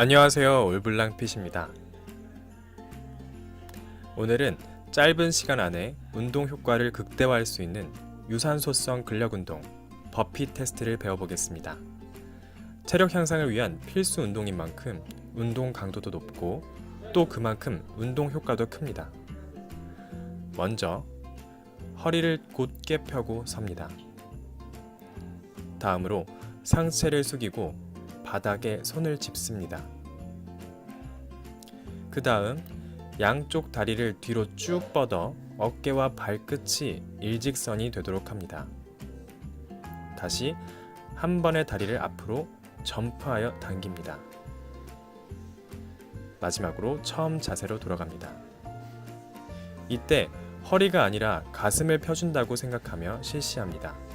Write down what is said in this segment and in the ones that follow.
안녕하세요. 올블랑핏입니다. 오늘은 짧은 시간 안에 운동 효과를 극대화할 수 있는 유산소성 근력 운동 버피 테스트를 배워보겠습니다. 체력 향상을 위한 필수 운동인 만큼 운동 강도도 높고 또 그만큼 운동 효과도 큽니다. 먼저 허리를 곧게 펴고 섭니다. 다음으로 상체를 숙이고 바닥에 손을 짚습니다. 그 다음 양쪽 다리를 뒤로 쭉 뻗어 어깨와 발끝이 일직선이 되도록 합니다. 다시 한 번의 다리를 앞으로 점프하여 당깁니다. 마지막으로 처음 자세로 돌아갑니다. 이때 허리가 아니라 가슴을 펴준다고 생각하며 실시합니다.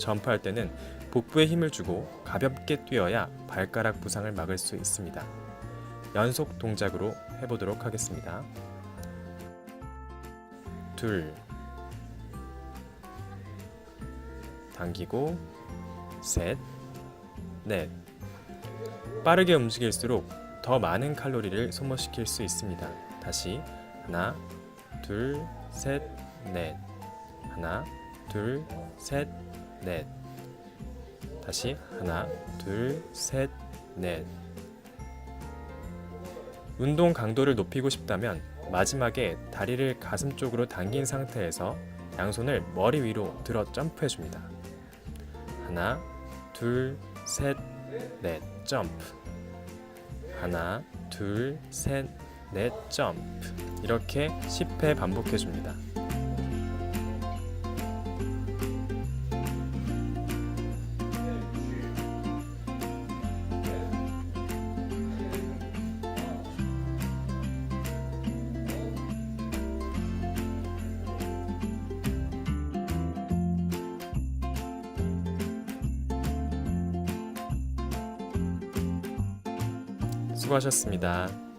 점프할 때는 복부에 힘을 주고 가볍게 뛰어야 발가락 부상을 막을 수 있습니다. 연속 동작으로 해보도록 하겠습니다. 둘, 당기고, 셋, 넷. 빠르게 움직일수록 더 많은 칼로리를 소모시킬 수 있습니다. 다시 하나, 둘, 셋, 넷. 하나, 둘, 셋, 넷. 다시 하나, 둘, 셋, 넷. 운동 강도를 높이고 싶다면 마지막에 다리를 가슴 쪽으로 당긴 상태에서 양손을 머리 위로 들어 점프해 줍니다. 하나, 둘, 셋, 넷, 점프. 하나, 둘, 셋, 넷, 점프. 이렇게 10회 반복해 줍니다. 수고하셨습니다.